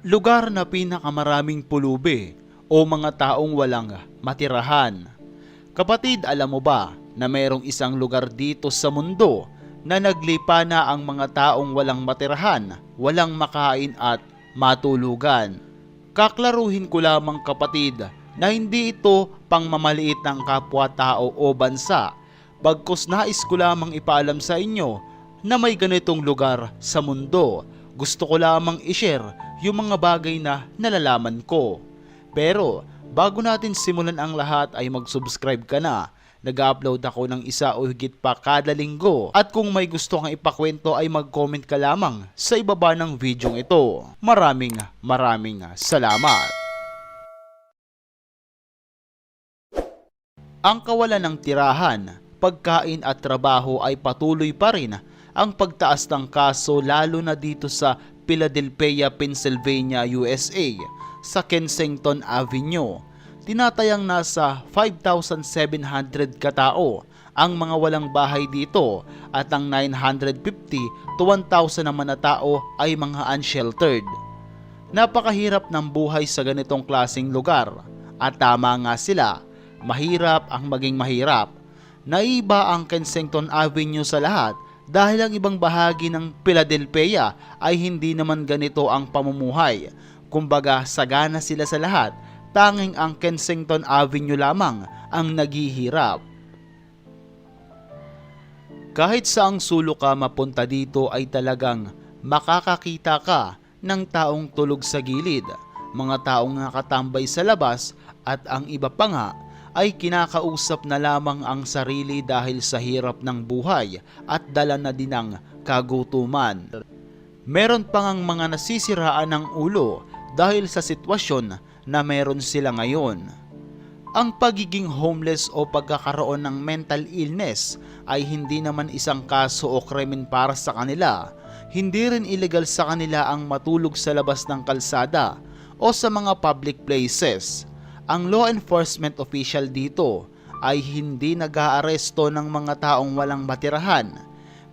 lugar na pinakamaraming pulubi o mga taong walang matirahan. Kapatid, alam mo ba na mayroong isang lugar dito sa mundo na naglipa na ang mga taong walang matirahan, walang makain at matulugan. Kaklaruhin ko lamang kapatid na hindi ito pangmamaliit ng kapwa-tao o bansa. Bagkus nais ko lamang ipaalam sa inyo na may ganitong lugar sa mundo. Gusto ko lamang ishare yung mga bagay na nalalaman ko. Pero bago natin simulan ang lahat ay mag-subscribe ka na. Nag-upload ako ng isa o higit pa kada linggo. At kung may gusto kang ipakwento ay mag-comment ka lamang sa ibaba ng video ito. Maraming maraming salamat. Ang kawalan ng tirahan, pagkain at trabaho ay patuloy pa rin ang pagtaas ng kaso lalo na dito sa Philadelphia, Pennsylvania, USA sa Kensington Avenue. Tinatayang nasa 5,700 katao ang mga walang bahay dito at ang 950 to 1,000 naman na tao ay mga unsheltered. Napakahirap ng buhay sa ganitong klasing lugar at tama nga sila, mahirap ang maging mahirap. Naiba ang Kensington Avenue sa lahat dahil ang ibang bahagi ng Philadelphia ay hindi naman ganito ang pamumuhay. Kumbaga sagana sila sa lahat, tanging ang Kensington Avenue lamang ang naghihirap. Kahit saang sulok ka mapunta dito ay talagang makakakita ka ng taong tulog sa gilid, mga taong nakatambay sa labas at ang iba pa nga ay kinakausap na lamang ang sarili dahil sa hirap ng buhay at dala na din ng kagutuman. Meron pa ngang mga nasisiraan ng ulo dahil sa sitwasyon na meron sila ngayon. Ang pagiging homeless o pagkakaroon ng mental illness ay hindi naman isang kaso o krimen para sa kanila. Hindi rin illegal sa kanila ang matulog sa labas ng kalsada o sa mga public places. Ang law enforcement official dito ay hindi nag-aaresto ng mga taong walang matirahan.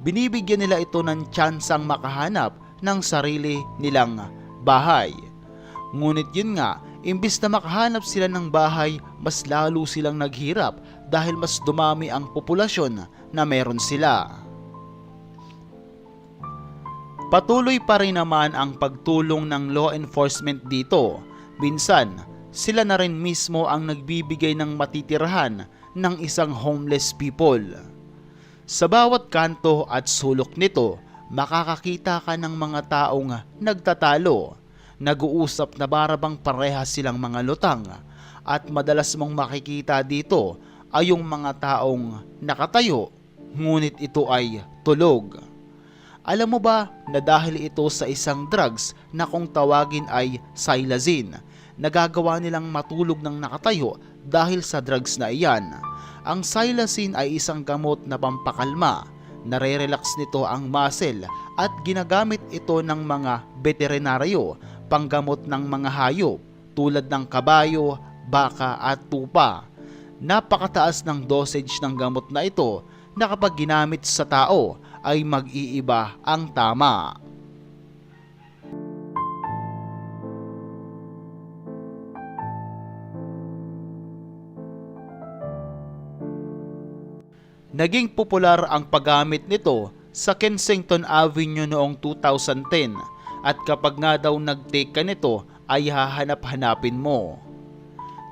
Binibigyan nila ito ng tsansang makahanap ng sarili nilang bahay. Ngunit yun nga, imbis na makahanap sila ng bahay, mas lalo silang naghirap dahil mas dumami ang populasyon na meron sila. Patuloy pa rin naman ang pagtulong ng law enforcement dito. Minsan, sila na rin mismo ang nagbibigay ng matitirahan ng isang homeless people. Sa bawat kanto at sulok nito, makakakita ka ng mga taong nagtatalo, nag-uusap na barabang pareha silang mga lutang at madalas mong makikita dito ay yung mga taong nakatayo ngunit ito ay tulog. Alam mo ba na dahil ito sa isang drugs na kung tawagin ay silazine, nagagawa nilang matulog ng nakatayo dahil sa drugs na iyan. Ang silazine ay isang gamot na pampakalma. Nare-relax nito ang muscle at ginagamit ito ng mga veterinaryo panggamot ng mga hayop tulad ng kabayo, baka at tupa. Napakataas ng dosage ng gamot na ito na kapag ginamit sa tao ay mag-iiba ang tama. Naging popular ang paggamit nito sa Kensington Avenue noong 2010 at kapag nga daw nag-take ka nito ay hahanap-hanapin mo.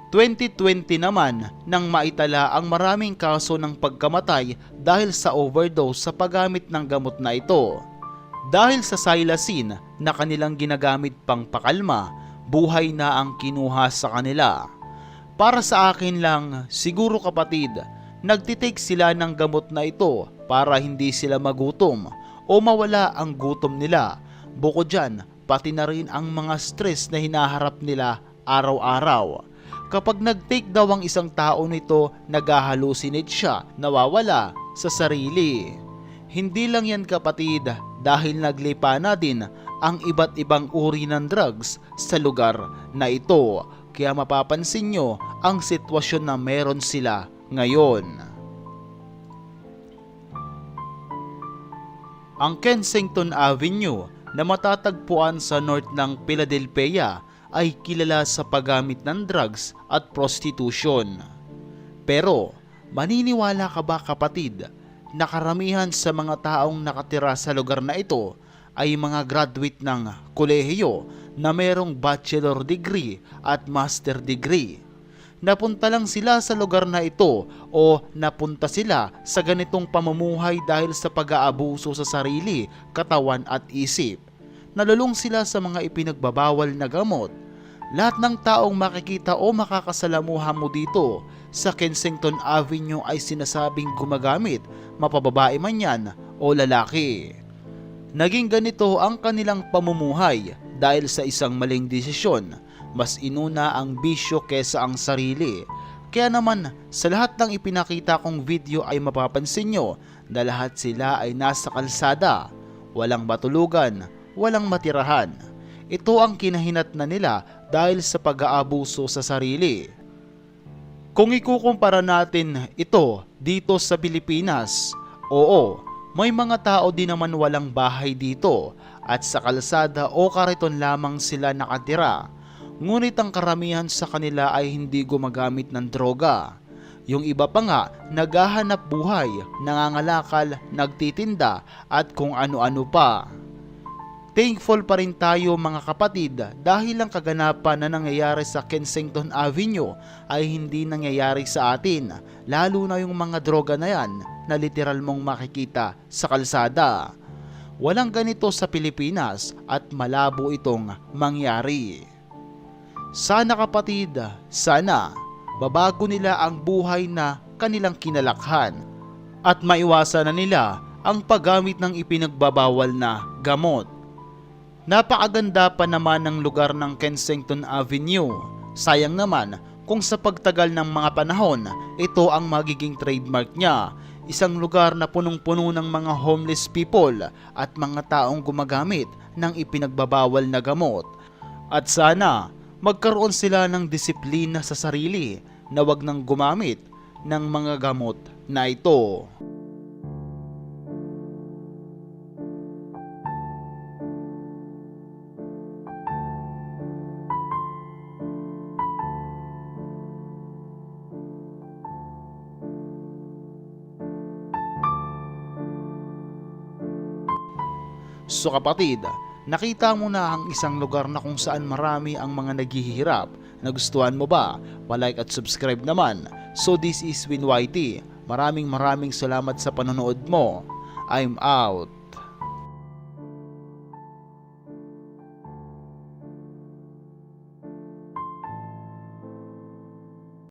2020 naman nang maitala ang maraming kaso ng pagkamatay dahil sa overdose sa paggamit ng gamot na ito. Dahil sa silacine na kanilang ginagamit pang pakalma, buhay na ang kinuha sa kanila. Para sa akin lang, siguro kapatid, nagtitake sila ng gamot na ito para hindi sila magutom o mawala ang gutom nila. Bukod dyan, pati na rin ang mga stress na hinaharap nila araw-araw. Kapag nag-take daw ang isang tao nito, nag-hallucinate siya, nawawala sa sarili. Hindi lang yan kapatid dahil naglipa na din ang iba't ibang uri ng drugs sa lugar na ito. Kaya mapapansin nyo ang sitwasyon na meron sila ngayon. Ang Kensington Avenue na matatagpuan sa north ng Philadelphia ay kilala sa paggamit ng drugs at prostitution. Pero maniniwala ka ba kapatid na karamihan sa mga taong nakatira sa lugar na ito ay mga graduate ng kolehiyo na merong bachelor degree at master degree? Napunta lang sila sa lugar na ito o napunta sila sa ganitong pamumuhay dahil sa pag-aabuso sa sarili, katawan at isip. Nalulong sila sa mga ipinagbabawal na gamot. Lahat ng taong makikita o makakasalamuha mo dito sa Kensington Avenue ay sinasabing gumagamit, mapababae man yan o lalaki. Naging ganito ang kanilang pamumuhay dahil sa isang maling desisyon. Mas inuna ang bisyo kesa ang sarili. Kaya naman sa lahat ng ipinakita kong video ay mapapansin nyo na lahat sila ay nasa kalsada. Walang matulugan, walang matirahan. Ito ang kinahinat na nila dahil sa pag-aabuso sa sarili. Kung ikukumpara natin ito dito sa Pilipinas, oo, may mga tao din naman walang bahay dito at sa kalsada o kariton lamang sila nakatira. Ngunit ang karamihan sa kanila ay hindi gumagamit ng droga. Yung iba pa nga, naghahanap buhay, nangangalakal, nagtitinda at kung ano-ano pa. Thankful pa rin tayo mga kapatid dahil ang kaganapan na nangyayari sa Kensington Avenue ay hindi nangyayari sa atin, lalo na yung mga droga na yan na literal mong makikita sa kalsada. Walang ganito sa Pilipinas at malabo itong mangyari. Sana kapatid, sana babago nila ang buhay na kanilang kinalakhan at maiwasan na nila ang paggamit ng ipinagbabawal na gamot. Napakaganda pa naman ng lugar ng Kensington Avenue. Sayang naman kung sa pagtagal ng mga panahon, ito ang magiging trademark niya. Isang lugar na punong-puno ng mga homeless people at mga taong gumagamit ng ipinagbabawal na gamot. At sana magkaroon sila ng disiplina sa sarili na wag nang gumamit ng mga gamot na ito. So kapatid, nakita mo na ang isang lugar na kung saan marami ang mga naghihirap. Nagustuhan mo ba? Palike at subscribe naman. So this is Win YT. Maraming maraming salamat sa panonood mo. I'm out.